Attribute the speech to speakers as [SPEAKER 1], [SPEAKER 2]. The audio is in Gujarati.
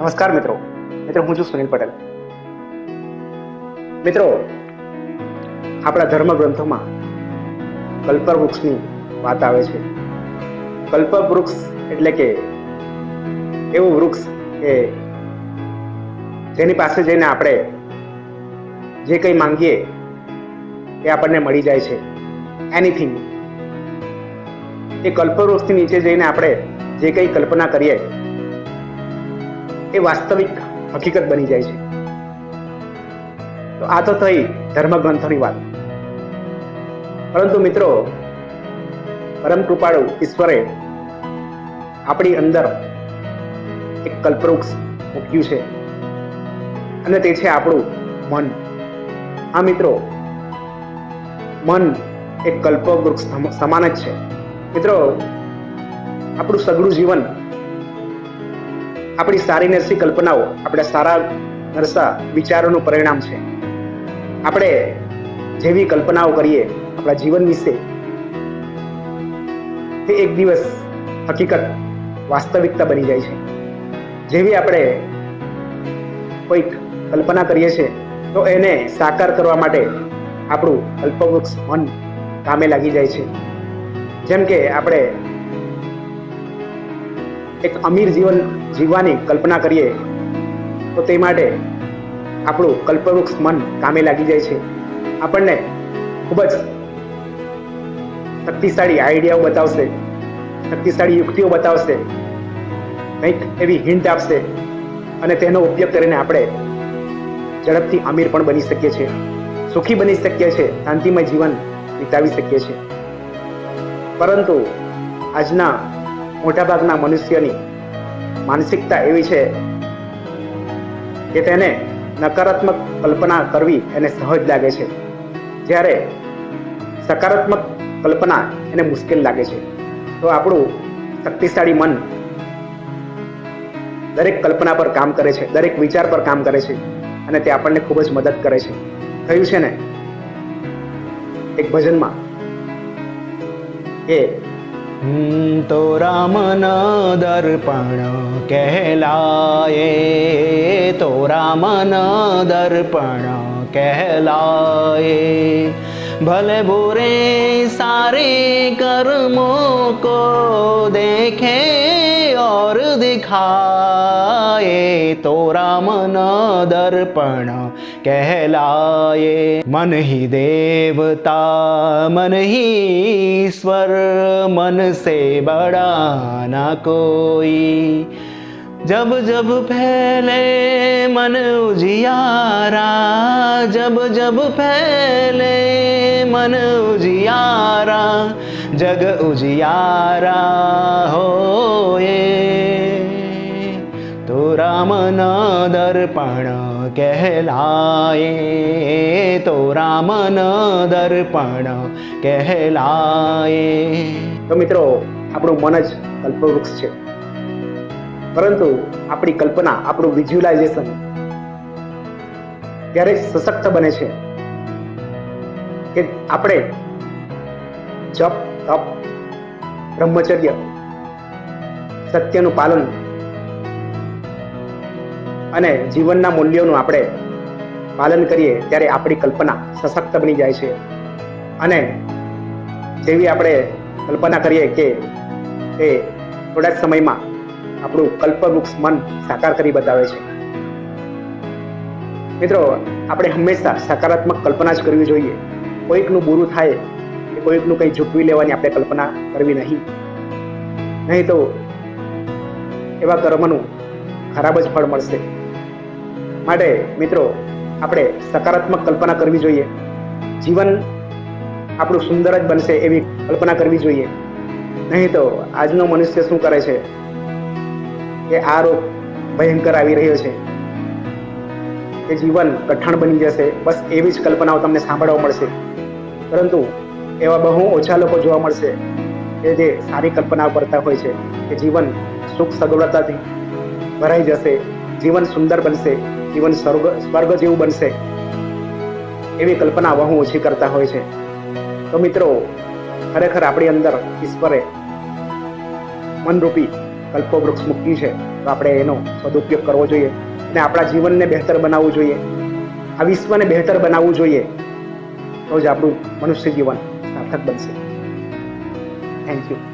[SPEAKER 1] નમસ્કાર મિત્રો. મિત્રો, હું છું સુનિલ પટેલ. મિત્રો, આપણા ધર્મ ગ્રંથોમાં કલ્પવૃક્ષની વાત આવે છે. કલ્પવૃક્ષ એટલે કે એવું વૃક્ષ કે જેની પાસે જઈને આપણે જે કંઈ માંગીએ એ આપણને મળી જાય છે. એનીથિંગ એ કલ્પવૃક્ષની નીચે જઈને આપણે જે કંઈ કલ્પના કરીએ એ વાસ્તવિક હકીકત બની જાય છે. તો આ તો થઈ ધર્મગ્રંથોની વાત. પરંતુ મિત્રો, પરમ કૃપાળુ ઈશ્વરે આપણી અંદર એક કલ્પવૃક્ષ મૂક્યું છે. અને તે છે આપણું મન. આ મિત્રો, મન એક કલ્પવૃક્ષ સમાન જ છે. મિત્રો, આપણું સઘળું જીવન આપણી સારી નરસી કલ્પનાઓ, આપણે સારા નરસા વિચારોનું પરિણામ છે. આપણે જેવી કલ્પનાઓ કરીએ, આપણા જીવન વિશે, તે એક દિવસ હકીકત, વાસ્તવિકતા બની જાય છે. જેવી આપણે કોઈક કલ્પના કરીએ છીએ, તો એને સાકાર કરવા માટે આપણું અલ્પવૃક્ષ મન કામે લાગી જાય છે. જેમ કે આપણે એક અમીર જીવન જીવવાની કલ્પના કરીએ, તો તે માટે આપણું કલ્પવૃક્ષ મન કામે લાગી જાય છે. આપણને ખૂબ જ શક્તિશાળી આઈડિયાઓ બતાવશે, શક્તિશાળી યુક્તિઓ બતાવશે, કંઈક એવી હિન્ટ આપશે, અને તેનો ઉપયોગ કરીને આપણે ઝડપથી અમીર પણ બની શકીએ છીએ, સુખી બની શકીએ છીએ, શાંતિમય જીવન વિતાવી શકીએ છીએ. પરંતુ આજના મોટાભાગના મનુષ્યની માનસિકતા એવી છે કે તેને નકારાત્મક કલ્પના કરવી એને સહજ લાગે છે. જ્યારે સકારાત્મક કલ્પના એને મુશ્કેલ લાગે છે. તો આપણું શક્તિશાળી મન દરેક કલ્પના પર કામ કરે છે, દરેક વિચાર પર કામ કરે છે અને તે આપણને ખૂબ જ મદદ કરે છે. કહ્યું છે ને? એક ભજનમાં કે
[SPEAKER 2] તો રામન દર્પણ કહેલાયે તો રામન દર્પણ કહેલાયે. भले बुरे सारे कर्मों को देखे और दिखाए तो राम न दर्पण कहलाए मन ही देवता मन ही ईश्वर मन से बड़ा ना कोई जब जब फैले मन उजियारा जब जब फैले મન ઉજિયારા જગ ઉજિયારા હોયે તો રામન દર્પણ કહેલાયે તો રામન દર્પણ કહેલાયે
[SPEAKER 1] તો મિત્રો આપણું મન જ કલ્પવૃક્ષ છે. પરંતુ આપણી કલ્પના, આપણું વિઝ્યુલાઇઝેશન ત્યારે સશક્ત બને છે. કે આપણે જપ, તપ, બ્રહ્મચર્ય, સત્યનું પાલન અને જીવનના મૂલ્યોનું આપણે પાલન કરીએ ત્યારે આપણી કલ્પના સશક્ત બની જાય છે. અને જેવી આપણે કલ્પના કરીએ કે એ થોડા જ સમયમાં આપણું કલ્પવૃક્ષ મન સાકાર કરી બતાવે છે. મિત્રો, આપણે હંમેશા સકારાત્મક કલ્પના જ કરવી જોઈએ. કોઈકનું બુરું થાય કે કોઈકનું કંઈ ઝૂકવી લેવાની આપણે કલ્પના કરવી નહીં. નહીં તો એવા કર્મનું ખરાબ જ ફળ મળશે. માટે મિત્રો, આપણે સકારાત્મક કલ્પના કરવી જોઈએ. જીવન આપણું સુંદર જ બનશે એવી કલ્પના કરવી જોઈએ. નહીં તો આજનો મનુષ્ય શું કરે છે? કે આ રોગ ભયંકર આવી રહ્યો છે. કે જીવન કઠણ બની જશે. બસ એવી જ કલ્પનાઓ તમને સાંભળવા મળશે. પરંતુ એવા બહુ ઓછા લોકો જોવા મળશે કે જે સારી કલ્પનાઓ કરતા હોય છે કે જીવન સુખ સગવડતાથી ભરાઈ જશે, જીવન સુંદર બનશે, જીવન સ્વર્ગ સ્વર્ગ જેવું બનશે એવી કલ્પના બહુ ઓછી કરતા હોય છે. તો મિત્રો, ખરેખર આપણી અંદર ઈશ્વરે મનરૂપી કલ્પવૃક્ષ મૂક્યું છે, તો આપણે એનો સદુપયોગ કરવો જોઈએ અને આપણા જીવનને બહેતર બનાવવું જોઈએ. આ વિશ્વને બહેતર બનાવવું જોઈએ. તો જ આપણું મનુષ્ય જીવન સાર્થક બનશે. Thank you